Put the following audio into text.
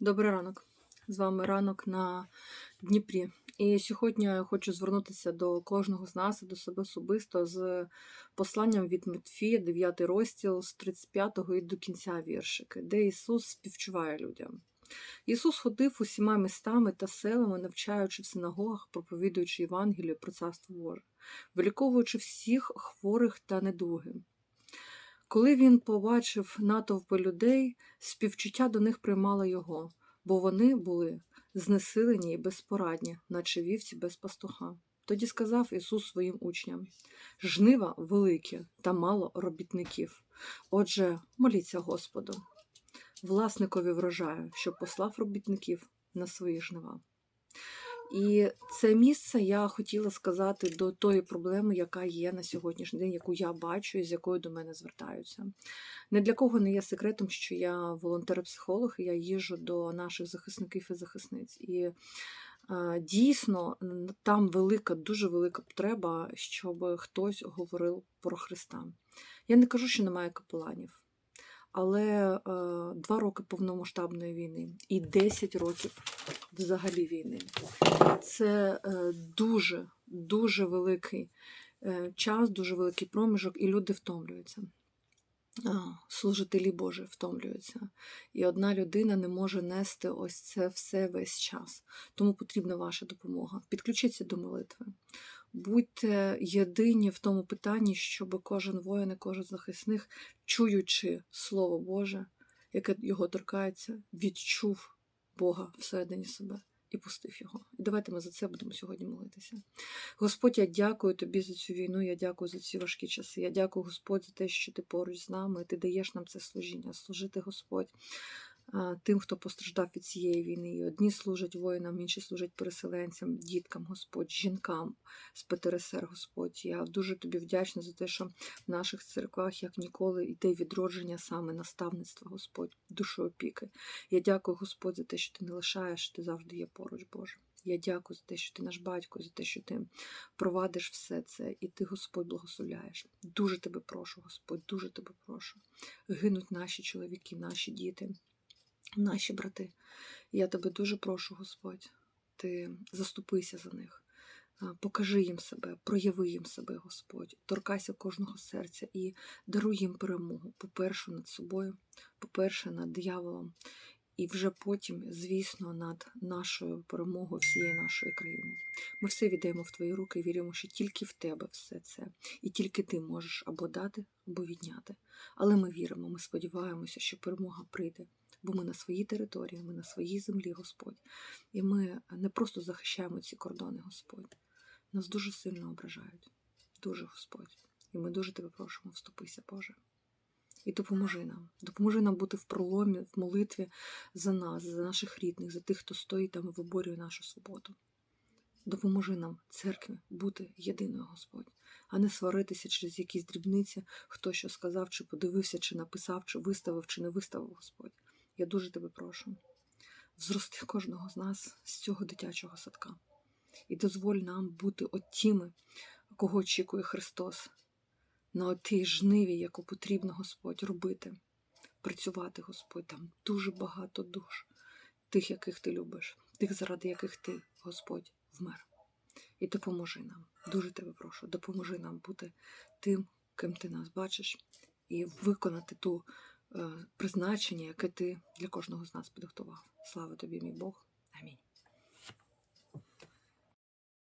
Добрий ранок. З вами ранок на Дніпрі. І сьогодні я хочу звернутися до кожного з нас до себе особисто з посланням від Матфія, 9 розділ з 35 і до кінця віршики, де Ісус співчуває людям. Ісус ходив усіма містами та селами, навчаючи в синагогах, проповідуючи Євангелію про Царство Боже, виліковуючи всіх хворих та недуги. Коли він побачив натовпи людей, співчуття до них приймало його, бо вони були знесилені і безпорадні, наче вівці без пастуха. Тоді сказав Ісус своїм учням: жнива великі та мало робітників. Отже, моліться Господу, власникові врожаю, щоб послав робітників на свої жнива. І це місце я хотіла сказати до тої проблеми, яка є на сьогоднішній день, яку я бачу і з якою до мене звертаються. Не для кого не є секретом, що я волонтер-психолог, і я їжджу до наших захисників і захисниць. І е, дійсно там велика, дуже велика потреба, щоб хтось говорив про Христа. Я не кажу, що немає капеланів. Але е, два роки повномасштабної війни і 10 років взагалі війни. Це е, дуже, дуже великий е, час, дуже великий проміжок, і люди втомлюються. Служителі Божі втомлюються. І одна людина не може нести ось це все весь час. Тому потрібна ваша допомога. Підключіться до молитви. Будьте єдині в тому питанні, щоб кожен воїн і кожен захисник, чуючи Слово Боже, яке його торкається, відчув Бога всередині себе і пустив його. І давайте ми за це будемо сьогодні молитися. Господь, я дякую тобі за цю війну, я дякую за ці важкі часи. Я дякую, Господь, за те, що ти поруч з нами, ти даєш нам це служіння, служити, Господь. Тим, хто постраждав від цієї війни, і одні служать воїнам, інші служать переселенцям, діткам, Господь, жінкам з ПТРСР, Господь. Я дуже тобі вдячна за те, що в наших церквах, як ніколи, йде відродження саме наставництва, Господь, душою опіки. Я дякую, Господь, за те, що ти не лишаєш, ти завжди є поруч, Боже. Я дякую за те, що ти наш батько, за те, що ти провадиш все це, і ти, Господь, благословляєш. Дуже тебе прошу, Господь, дуже тебе прошу. Гинуть наші чоловіки, наші діти, наші брати. Я тебе дуже прошу, Господь, ти заступися за них. Покажи їм себе, прояви їм себе, Господь, торкайся кожного серця і даруй їм перемогу, по-перше, над собою, по-перше, над дияволом, і вже потім, звісно, над нашою перемогою всієї нашої країни. Ми все віддаємо в твої руки і віримо, що тільки в тебе все це, і тільки ти можеш або дати, або відняти. Але ми віримо, ми сподіваємося, що перемога прийде, бо ми на своїй території, ми на своїй землі, Господь. І ми не просто захищаємо ці кордони, Господь. Нас дуже сильно ображають. Дуже, Господь. І ми дуже тебе просимо, вступися, Боже. І допоможи нам. Допоможи нам бути в проломі, в молитві за нас, за наших рідних, за тих, хто стоїть там і виборює нашу свободу. Допоможи нам, церкві, бути єдиною, Господь, а не сваритися через якісь дрібниці, хто що сказав, чи подивився, чи написав, чи виставив, чи не виставив, Господь. Я дуже тебе прошу. Взрости кожного з нас з цього дитячого садка. І дозволь нам бути от тими, кого очікує Христос, на отій жниві, яку потрібно, Господь, робити, працювати, Господь, там дуже багато душ, тих, яких ти любиш, тих, заради яких ти, Господь, вмер. І допоможи нам. Дуже тебе прошу, допоможи нам бути тим, ким ти нас бачиш, і виконати ту призначення, яке ти для кожного з нас підготував. Слава тобі, мій Бог. Амінь.